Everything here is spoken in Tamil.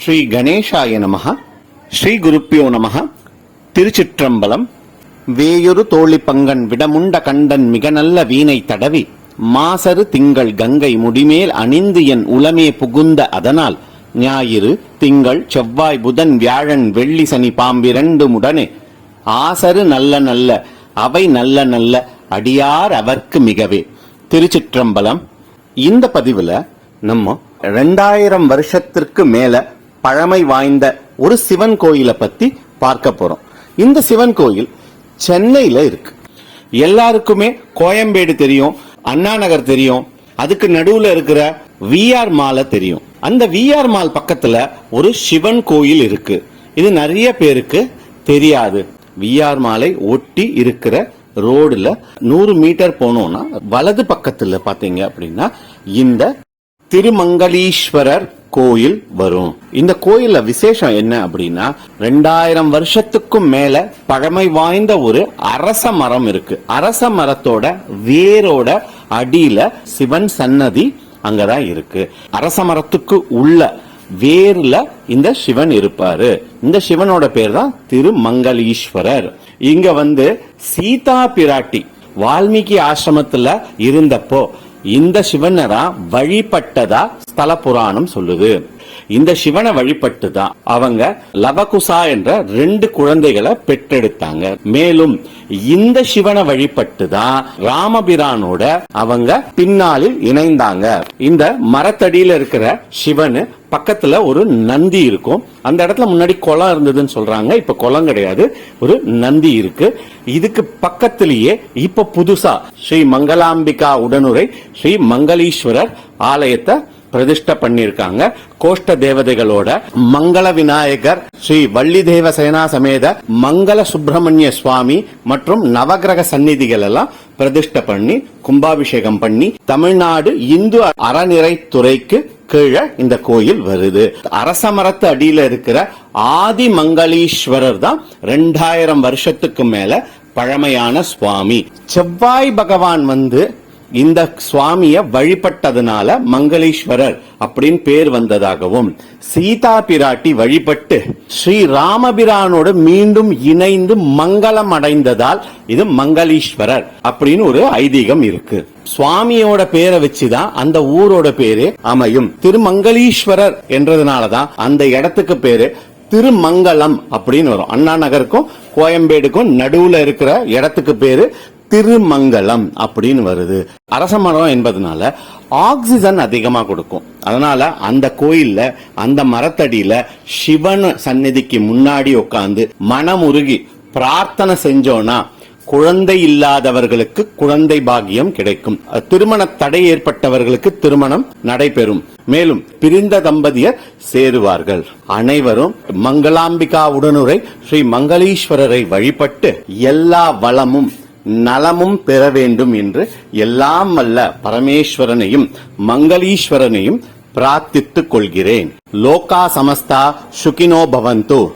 ஸ்ரீ கணேசாய நமஹ ஸ்ரீ குருப்பியோ நமக திருச்சிற்றம்பலம் வேயொரு தோழி பங்கன் விடமுண்ட கண்டன் மிக நல்ல வீணை தடவி மாசரு திங்கள் கங்கை முடிமேல் அணிந்து என் உளமே புகுந்த அதனால் ஞாயிறு திங்கள் செவ்வாய் புதன் வியாழன் வெள்ளி சனி பாம்பிரண்டு உடனே ஆசரு நல்ல நல்ல அவை நல்ல நல்ல அடியார் அவர்க்கு மிகவே. திருச்சிற்றம்பலம் இந்த பதிவில் நம்ம ரெண்டாயிரம் வருஷத்திற்கு மேல பழமை வாய்ந்த ஒரு சிவன் கோயிலை பத்தி பார்க்க போறோம். இந்த சிவன் கோயில் சென்னையில இருக்கு. எல்லாருக்குமே கோயம்பேடு தெரியும் அண்ணா நகர் தெரியும் அதுக்கு நடுவுல இருக்கிற விஆர் மாலை தெரியும். அந்த விஆர் மால் பக்கத்துல ஒரு சிவன் கோயில் இருக்கு. இது நிறைய பேருக்கு தெரியாது. விஆர் மாலை ஒட்டி இருக்கிற ரோடுல நூறு மீட்டர் போனோம்னா வலது பக்கத்துல பாத்தீங்க அப்படின்னா இந்த திருமங்களீஸ்வரர் கோயில் வரும். இந்த கோயில்ல விசேஷம் என்ன அப்படின்னா ரெண்டாயிரம் வருஷத்துக்கும் மேல பழமை வாய்ந்த ஒரு அரச மரம் இருக்கு. அரச மரத்தோட வேரோட அடியில சிவன் சன்னதி அங்கதான் இருக்கு. அரச மரத்துக்கு உள்ள வேர்ல இந்த சிவன் இருப்பாரு. இந்த சிவனோட பேர் தான் திருமங்களீஸ்வரர். இங்க வந்து சீதா பிராட்டி வால்மீகி ஆசிரமத்துல இருந்தப்போ இந்த சிவனரா வழிபட்டதா ஸ்தல புராணம் சொல்லுது. இந்த சிவனை வழிபட்டு தான் அவங்க லவகுசா என்ற ரெண்டு குழந்தைகளை பெற்றெடுத்தாங்க. மேலும் இந்த சிவனை வழிபட்டு தான் ராமபிரானோட அவங்க பின்னாளில் இணைந்தாங்க. இந்த மரத்தடியில இருக்கிற சிவனு பக்கத்துல ஒரு நந்தி இருக்கும். அந்த இடத்துல முன்னாடி குளம் இருந்ததுன்னு சொல்றாங்க. இப்ப குளம் கிடையாது. ஒரு நந்தி இருக்கு. இதுக்கு பக்கத்திலேயே இப்ப புதுசா ஸ்ரீ மங்களாம்பிகா உடனுரை ஸ்ரீ மங்களீஸ்வரர் ஆலயத்தை பிரதிஷ்ட பண்ணிருக்காங்க கோஷ்ட தேவதைகளோட மங்கள விநாயகர் ஸ்ரீ வள்ளி தேவ சேனா சமேத மங்கள சுப்பிரமணிய சுவாமி மற்றும் நவகிரக சந்நிதிகள் எல்லாம் பிரதிஷ்டை பண்ணி கும்பாபிஷேகம் பண்ணி தமிழ்நாடு இந்து அறநிறைத்துறைக்கு கீழே இந்த கோயில் வருது. அரச மரத்து அடியில இருக்கிற ஆதி மங்களீஸ்வரர் தான் ரெண்டாயிரம் வருஷத்துக்கு மேல பழமையான சுவாமி. செவ்வாய் பகவான் வந்து இந்த சுவாமிய வழிபட்டதுனால மங்களீஸ்வரர் அப்படின்னு பேர் வந்ததாகவும் சீதா பிராட்டி வழிபட்டு ஸ்ரீ ராமபிரானோட மீண்டும் இணைந்து மங்களம் அடைந்ததால் இது மங்களீஸ்வரர் அப்படின்னு ஒரு ஐதீகம் இருக்கு. சுவாமியோட பேரை வச்சுதான் அந்த ஊரோட பேரு அமையும். திருமங்களீஸ்வரர் என்றதுனாலதான் அந்த இடத்துக்கு பேரு திருமங்கலம் அப்படின்னு வரும். அண்ணா நகருக்கும் கோயம்பேடுக்கும் நடுவுல இருக்கிற இடத்துக்கு பேரு திருமங்கலம் அப்படின்னு வருது. அரச மரம் என்பதனால ஆக்சிஜன் அதிகமாக கொடுக்கும். அதனால அந்த கோயில்ல அந்த மரத்தடியில சிவன் சந்நிதிக்கு முன்னாடி உட்காந்து மனமுருகி பிரார்த்தனை செஞ்சோன்னா குழந்தை இல்லாதவர்களுக்கு குழந்தை பாகியம் கிடைக்கும். திருமண தடை ஏற்பட்டவர்களுக்கு திருமணம் நடைபெறும். மேலும் பிரிந்த தம்பதியர் சேருவார்கள். அனைவரும் மங்களாம்பிகா உடனுரை ஸ்ரீ மங்களீஸ்வரரை வழிபட்டு எல்லா வளமும் நலமும் பெற வேண்டும் என்று எல்லாம் வல்ல பரமேஸ்வரனையும் மங்களீஸ்வரனையும் பிரார்த்தித்துக் கொள்கிறேன். லோகா சமஸ்தா சுகினோ பவந்து.